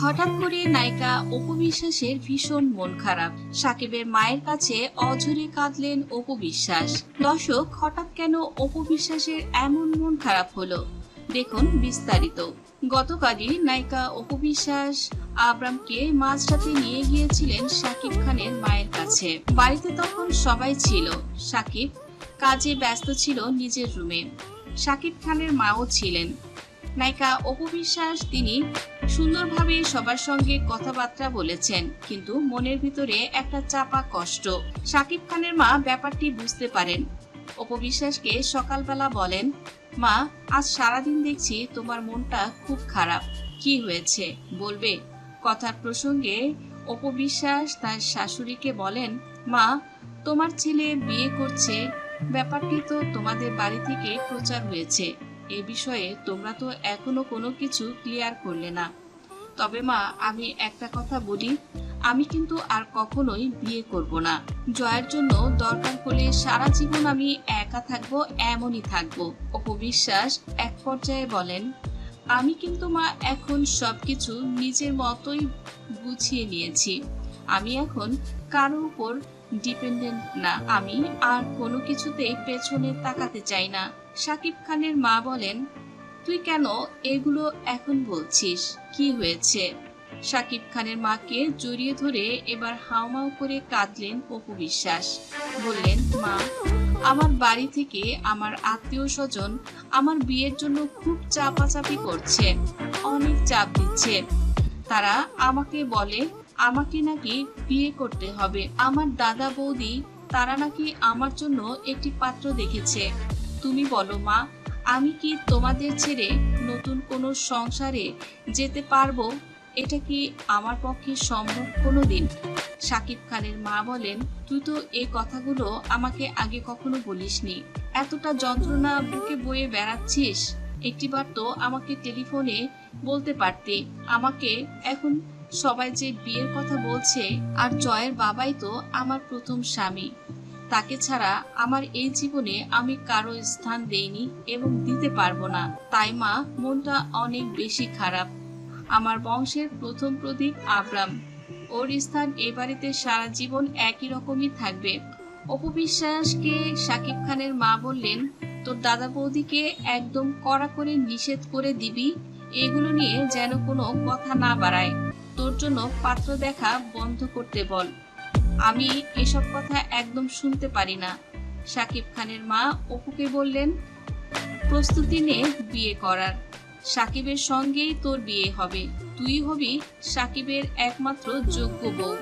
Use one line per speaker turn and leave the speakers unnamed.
হঠাৎ করে নায়িকা অপু বিশ্বাসের ভীষণ মন খারাপ। সাকিবের মায়ের কাছে অঝরে কাঁদলেন অপু বিশ্বাস। দর্শক, হঠাৎ কেন অপু বিশ্বাসের এমন মন খারাপ হলো? দেখুন বিস্তারিত। গতকালই নায়িকা অপু বিশ্বাস আবরামকে মাঝরাতে নিয়ে গিয়েছিলেন সাকিব খানের মায়ের কাছে। বাড়িতে তখন সবাই ছিল। সাকিব কাজে ব্যস্ত ছিল নিজের রুমে। সাকিব খানের মাও ছিলেন। নায়িকা অপু বিশ্বাস তিনি সুন্দরভাবে সবার সঙ্গে কথাবার্তা বলেছেন, কিন্তু মনের ভিতরে একটা চাপা কষ্ট। সাকিব খানের মা ব্যাপারটি বুঝতে পারেন। অপু বিশ্বাসকে সকালবেলা বলেন, মা, আজ সারাদিন দেখছি তোমার মনটা খুব খারাপ। কি হয়েছে? বলবে। কথার প্রসঙ্গে অপু বিশ্বাস তার শাশুড়িকে বলেন, মা, তোমার ছেলে বিয়ে করছে। ব্যাপারটি তো তোমাদের বাড়ি থেকে প্রচার হয়েছে। এ বিষয়ে তোমরা তো এখনও কোনো কিছু ক্লিয়ার করলে না। তবে মা, আমি একটা কথা বলি, আমি কিন্তু আর কখনোই বিয়ে করব না। জয়ের জন্য দরকার হলে সারা জীবন আমি একা থাকব, এমনই থাকব অপবিশ্বাস এক পর্যায়ে বলেন। আমি কিন্তু মা, এখন সবকিছু নিজের মতোই গুছিয়ে নিয়েছি। আমি এখন কারও উপর ডিপেন্ডেন্ট না। আমি আর কোনো কিছুতেই পেছনে তাকাতে চাই না। সাকিব খানের মা বলেন, তুই কেন এগুলো এখন বলছিস? কি হয়েছে? সাকিব খানের মাকে জড়িয়ে ধরে এবার হাউমাউ করে কাঁদলেন অপু বিশ্বাস। বললেন, মা, আমার বাড়ি থেকে আমার আত্মীয় স্বজন আমার বিয়ের জন্য খুব চাপাচাপি করছে, অনেক চাপ দিচ্ছে। তারা আমাকে বলে, আমাকে নাকি বিয়ে করতে হবে। আমার দাদা বৌদি, তারা নাকি আমার জন্য একটি পাত্র দেখেছে। তুমি বলো, মা, আমি কি তোমাদের ছেড়ে নতুন কোনো সংসারে যেতে পারব? এটা কি আমার পক্ষে সম্ভব কোনো দিন সাকিব খানের মা বলেন, তুই তো এই কথাগুলো আমাকে আগে কখনো বলিসনি। এতটা যন্ত্রণা বুকে বয়ে বেড়াচ্ছিস। একটিবার তো আমাকে টেলিফোনে বলতে পারতে। আমাকে এখন সবাই যে বিয়ের কথা বলছে, আর জয়ের বাবাই তো আমার প্রথম স্বামী। তাকে ছাড়া আমার এই জীবনে আমি কারও স্থান দেইনি এবং দিতে পারব না। তাই মা, মনটা অনেক বেশি খারাপ। আমার বংশের প্রথম প্রদীপ আব্রাম। ওর স্থান এ বাড়িতে সারা জীবন একই রকমই থাকবে। অপবিশ্বাসকে সাকিব খানের মা বললেন, তোর দাদা বৌদিকে একদম কড়া করে নিষেধ করে দিবি, এগুলো নিয়ে যেন কোনো কথা না বাড়ায়। তোর জন্য পাত্র দেখা বন্ধ করতে বল। আমি এসব কথা একদম শুনতে পারি না। সাকিব খানের মা অপুকে বললেন, প্রস্তুতি নে বিয়ে করার। সাকিবের সঙ্গেই তোর বিয়ে হবে। তুই হবি সাকিবের একমাত্র যোগ্য বউ।